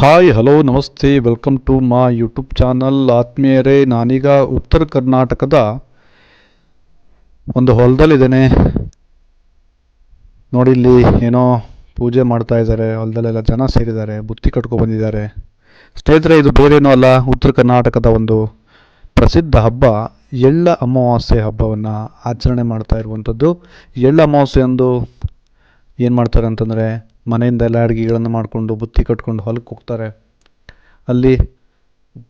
Hi, hello, ನಮಸ್ತೆ, welcome to my YouTube channel. ಆತ್ಮೀಯರೇ, ನಾನೀಗ ಉತ್ತರ ಕರ್ನಾಟಕದ ಒಂದು ಹೊಲದಲ್ಲಿದ್ದೇನೆ. ನೋಡಿ, ಇಲ್ಲಿ ಏನೋ ಪೂಜೆ ಮಾಡ್ತಾ ಇದ್ದಾರೆ. ಹೊಲದಲ್ಲೆಲ್ಲ ಜನ ಸೇರಿದ್ದಾರೆ, ಬುತ್ತಿ ಕಟ್ಕೊಂಡು ಬಂದಿದ್ದಾರೆ. ಸ್ನೇಹಿತರೆ, ಇದು ಬೇರೇನೂ ಅಲ್ಲ, ಉತ್ತರ ಕರ್ನಾಟಕದ ಒಂದು ಪ್ರಸಿದ್ಧ ಹಬ್ಬ, ಎಳ್ಳ ಅಮಾವಾಸ್ಯೆ ಹಬ್ಬವನ್ನು ಆಚರಣೆ ಮಾಡ್ತಾ ಇರುವಂಥದ್ದು. ಎಳ್ಳ ಅಮಾವಾಸ್ಯೆ ಅಂದು ಏನು ಮಾಡ್ತಾರೆ ಅಂತಂದರೆ ಮನೆಯಿಂದ ಎಲ್ಲ ಅಡುಗೆಗಳನ್ನು ಮಾಡಿಕೊಂಡು, ಬುತ್ತಿ ಕಟ್ಕೊಂಡು ಹೊಲಕ್ಕೆ ಹೋಗ್ತಾರೆ. ಅಲ್ಲಿ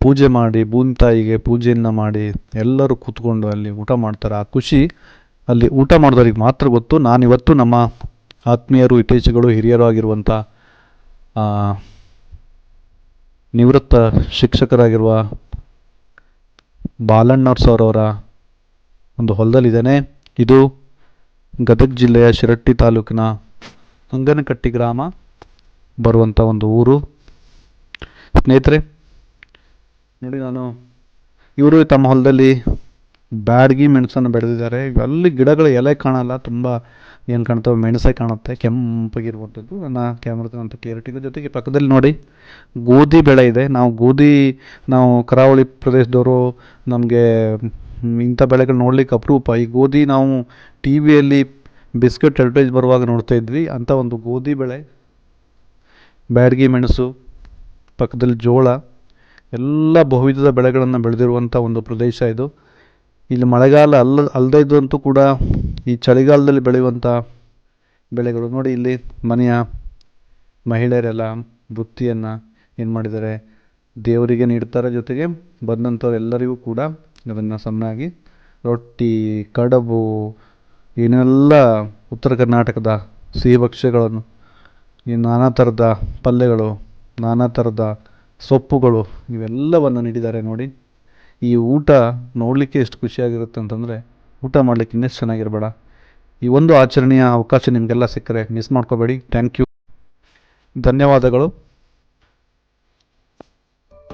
ಪೂಜೆ ಮಾಡಿ, ಭೂಮಿ ತಾಯಿಗೆ ಪೂಜೆಯನ್ನು ಮಾಡಿ ಎಲ್ಲರೂ ಕೂತ್ಕೊಂಡು ಅಲ್ಲಿ ಊಟ ಮಾಡ್ತಾರೆ. ಆ ಖುಷಿ ಅಲ್ಲಿ ಊಟ ಮಾಡಿದವ್ರಿಗೆ ಮಾತ್ರ ಗೊತ್ತು. ನಾನಿವತ್ತು ನಮ್ಮ ಆತ್ಮೀಯರು, ಇತ್ತೀಚೆಗಳು, ಹಿರಿಯರು ಆಗಿರುವಂಥ ನಿವೃತ್ತ ಶಿಕ್ಷಕರಾಗಿರುವ ಬಾಲಣ್ಣವ್ರ ಸರ್ ಒಂದು ಹೊಲದಲ್ಲಿದ್ದೇನೆ. ಇದು ಗದಗ ಜಿಲ್ಲೆಯ ಶಿರಟ್ಟಿ ತಾಲೂಕಿನ ಅಂಗನಕಟ್ಟಿ ಗ್ರಾಮ ಬರುವಂಥ ಒಂದು ಊರು. ಸ್ನೇಹಿತರೆ, ನೋಡಿ ನಾನು ಇವರು ತಮ್ಮ ಹೊಲದಲ್ಲಿ ಬ್ಯಾಡ್ಗಿ ಮೆಣಸನ್ನು ಬೆಳೆದಿದ್ದಾರೆ. ಅಲ್ಲಿ ಗಿಡಗಳ ಎಲೆ ಕಾಣಲ್ಲ, ತುಂಬ ಏನು ಕಾಣ್ತವೆ ಮೆಣಸೇ ಕಾಣುತ್ತೆ, ಕೆಂಪಾಗಿರುವಂಥದ್ದು. ನನ್ನ ಕ್ಯಾಮ್ರಾದ ಅಂತ ಕ್ಲಿಯರಿಟಿ ಜೊತೆಗೆ ಪಕ್ಕದಲ್ಲಿ ನೋಡಿ, ಗೋಧಿ ಬೆಳೆ ಇದೆ. ನಾವು ಗೋಧಿ, ನಾವು ಕರಾವಳಿ ಪ್ರದೇಶದವರು ನಮಗೆ ಇಂಥ ಬೆಳೆಗಳು ನೋಡ್ಲಿಕ್ಕೆ ಅಪರೂಪ. ಈ ಗೋಧಿ ನಾವು ಟಿ ವಿಯಲ್ಲಿ ಬಿಸ್ಕೆಟ್ ಅಡ್ವರ್ಟೈಸ್ ಬರುವಾಗ ನೋಡ್ತಾ ಇದ್ವಿ. ಅಂಥ ಒಂದು ಗೋಧಿ ಬೆಳೆ, ಬ್ಯಾಡ್ಗಿ ಮೆಣಸು, ಪಕ್ಕದಲ್ಲಿ ಜೋಳ, ಎಲ್ಲ ಬಹುವಿಧದ ಬೆಳೆಗಳನ್ನು ಬೆಳೆದಿರುವಂಥ ಒಂದು ಪ್ರದೇಶ ಇದು. ಇಲ್ಲಿ ಮಳೆಗಾಲ ಅಲ್ಲ, ಅಲ್ಲದೇ ಇದ್ದಂತೂ ಕೂಡ ಈ ಚಳಿಗಾಲದಲ್ಲಿ ಬೆಳೆಯುವಂಥ ಬೆಳೆಗಳು. ನೋಡಿ ಇಲ್ಲಿ ಮನೆಯ ಮಹಿಳೆಯರೆಲ್ಲ ವೃತ್ತಿಯನ್ನು ಏನು ಮಾಡಿದ್ದಾರೆ? ದೇವರಿಗೆ ನೀಡ್ತಾರೆ ಜೊತೆಗೆ ಬಂದಂಥವ್ರೆಲ್ಲರಿಗೂ ಕೂಡ ಅದನ್ನು ಸಮನಾಗಿ ರೊಟ್ಟಿ, ಕಡುಬು ಏನೆಲ್ಲ ಉತ್ತರ ಕರ್ನಾಟಕದ ಸಿಹಿ ಭಕ್ಷ್ಯಗಳನ್ನು, ಈ ನಾನಾ ಥರದ ಪಲ್ಯಗಳು, ನಾನಾ ಥರದ ಸೊಪ್ಪುಗಳು ಇವೆಲ್ಲವನ್ನು ನೀಡಿದ್ದಾರೆ ನೋಡಿ. ಈ ಊಟ ನೋಡಲಿಕ್ಕೆ ಎಷ್ಟು ಖುಷಿಯಾಗಿರುತ್ತೆ ಅಂತಂದರೆ ಊಟ ಮಾಡಲಿಕ್ಕೆ ಇನ್ನೆಷ್ಟು ಚೆನ್ನಾಗಿರಬೇಡ. ಈ ಒಂದು ಆಚರಣೆಯ ಅವಕಾಶ ನಿಮಗೆಲ್ಲ ಸಿಕ್ಕರೆ ಮಿಸ್ ಮಾಡ್ಕೋಬೇಡಿ. ಥ್ಯಾಂಕ್ ಯು ಧನ್ಯವಾದಗಳು.